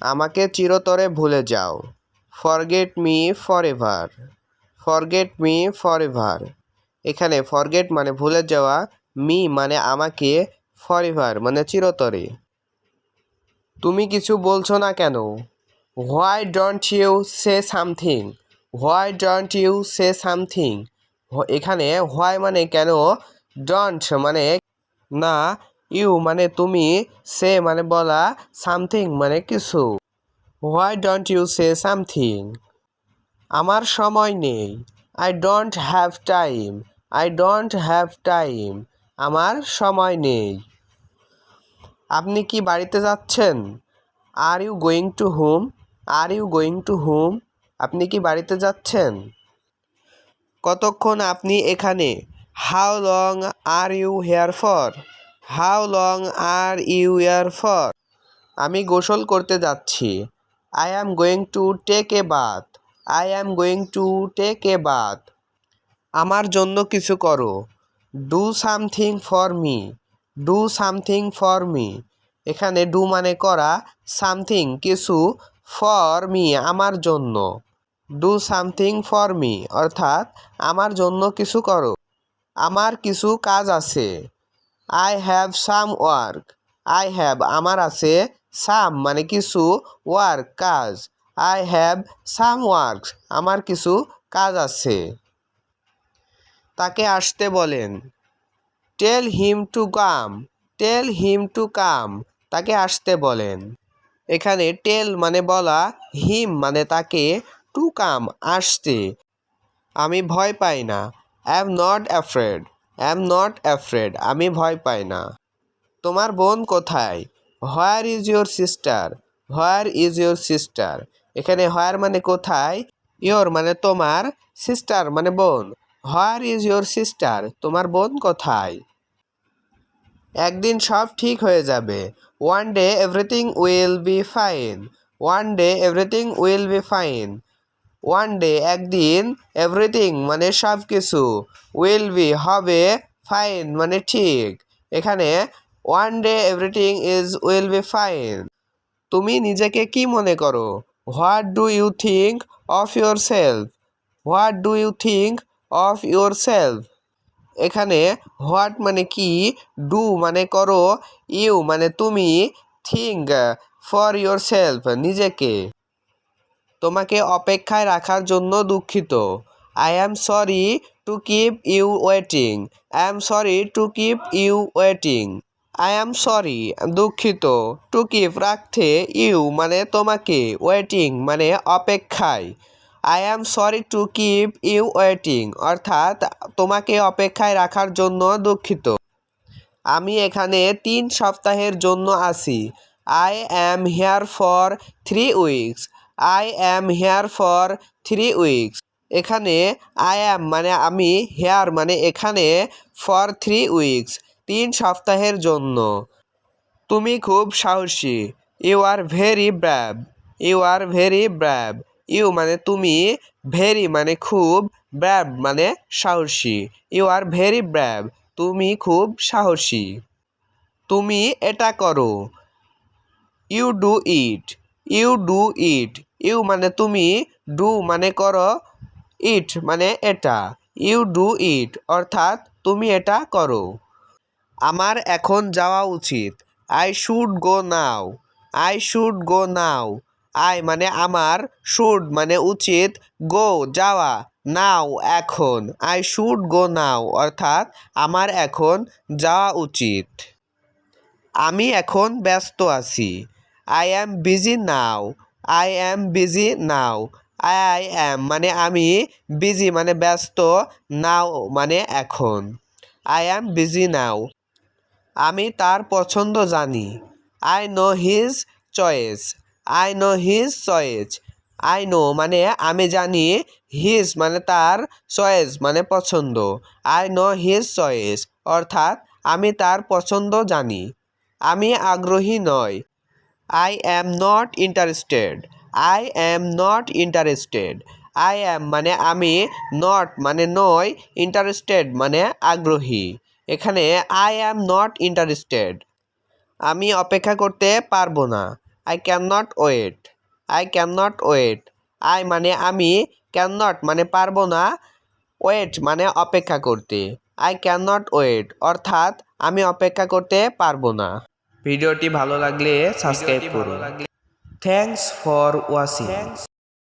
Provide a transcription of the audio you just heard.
আমাকে চিরতরে ভুলে যাও। Forget me forever forget me forever এখানে ফরগেট মানে ভুলে যাওয়া মি মানে আমাকে ফর এভার মানে চিরতরে। তুমি কিছু বলছো না কেন? Why don't you say something why don't you say something এখানে হোয়াই মানে কেন? ডন্ট মানে না ইউ মানে তুমি, সে মানে বলা সামথিং মানে কিছু। Why don't you say something আমার সময় নেই। I don't have time I don't have time আমার সময় নেই। আপনি কি বাড়িতে যাচ্ছেন? Are you going to home are you going to home আপনি কি বাড়িতে যাচ্ছেন? কতক্ষণ আপনি এখানে? How long are you here for how long are you here for? আমি গোসল করতে যাচ্ছি। I am going to take a bath. I am going to take a bath. আমার জন্য কিছু করো। Do something for me. Do something for me. এখানে do মানে করা, সামথিং কিছু ফর মি, আমার জন্য। ডু সামথিং ফর মি, অর্থাৎ আমার জন্য কিছু করো। আমার কিছু কাজ আছে। I have some work I have আমার আছে সাম মানে কিছু ওয়ার্ক কাজ। আই হ্যাভ সাম ওয়ার্ক আমার কিছু কাজ আছে। তাকে আসতে বলেন। Tell him to come tell him to come তাকে আসতে বলেন। এখানে টেল মানে বলা হিম মানে তাকে টু কাম আসতে। আমি ভয় পাই না। Am not afraid am not afraid আমি ভয় পাই না। তোমার বোন কোথায়? Where is your sister where is your sister এখানে হোয়ার মানে কোথায়? ইয়োর মানে তোমার সিস্টার মানে বোন। হোয়ার ইজ ইয়োর সিস্টার তোমার বোন কোথায়? একদিন সব ঠিক হয়ে যাবে। One day everything will be fine one day everything will be fine one day একদিন এভরিথিং মানে সব কিছু উইল বি হবে ফাইন মানে ঠিক। এখানে one day everything is will be fine তুমি নিজেকে কি মনে করো? What do you think of yourself what do you think of yourself এখানে হোয়াট মানে কি? ডু মানে করো। ইউ মানে তুমি থিঙ্ক ফর ইউর সেলফ নিজেকে। তোমাকে অপেক্ষায় রাখার জন্য দুঃখিত। I am sorry to keep you waiting I am sorry to keep you waiting I am sorry দুঃখিত। টু কিপ রাখতে ইউ মানে তোমাকে ওয়েটিং মানে অপেক্ষায়। I am sorry to keep you waiting অর্থাৎ তোমাকে অপেক্ষায় রাখার জন্য দুঃখিত। আমি এখানে তিন সপ্তাহের জন্য আছি। I am here for three weeks I am here for three weeks এখানে আই অ্যাম মানে আমি হেয়ার মানে এখানে ফর থ্রি উইকস তিন সপ্তাহের জন্য। তুমি খুব সাহসী। You are very brave you are very brave you মানে তুমি ভেরি মানে খুব ব্র্যাব মানে সাহসী। ইউ আর ভেরি ব্র্যাব তুমি খুব সাহসী। তুমি এটা করো। You do it you do it you মানে তুমি, ডু মানে করো, ইট মানে এটা, ইউ ডু ইট, অর্থাৎ তুমি এটা করো। আমার এখন যাওয়া উচিত। I should go now. I should go now. I মানে আমার, শুড মানে উচিত, গো, যাওয়া, নাও, এখন। আই শুড গো নাও, অর্থাৎ আমার এখন যাওয়া উচিত। আমি এখন ব্যস্ত আছি। I am busy now. I am busy now I am মানে আমি বিজি মানে ব্যস্ত নাও মানে এখন। আই অ্যাম বিজি নাও আমি তার পছন্দ জানি। I know his choice I know his choice I know মানে আমি জানি হিজ মানে তার চয়েস মানে পছন্দ। আই নো হিজ চয়েস অর্থাৎ আমি তার পছন্দ জানি। আমি আগ্রহী নই I am not interested I am not interested I am মানে আমি নট মানে নয় ইন্টারেস্টেড মানে আগ্রহী। এখানে আই অ্যাম নট ইন্টারেস্টেড আমি অপেক্ষা করতে পারব না। I can not wait I can not wait I মানে আমি ক্যান নট মানে পারব না। ওয়েট মানে অপেক্ষা করতে। আই ক্যান নট ওয়েট অর্থাৎ আমি অপেক্ষা করতে পারব না। ভিডিওটি ভালো লাগলে সাবস্ক্রাইব করুন। Thanks for watching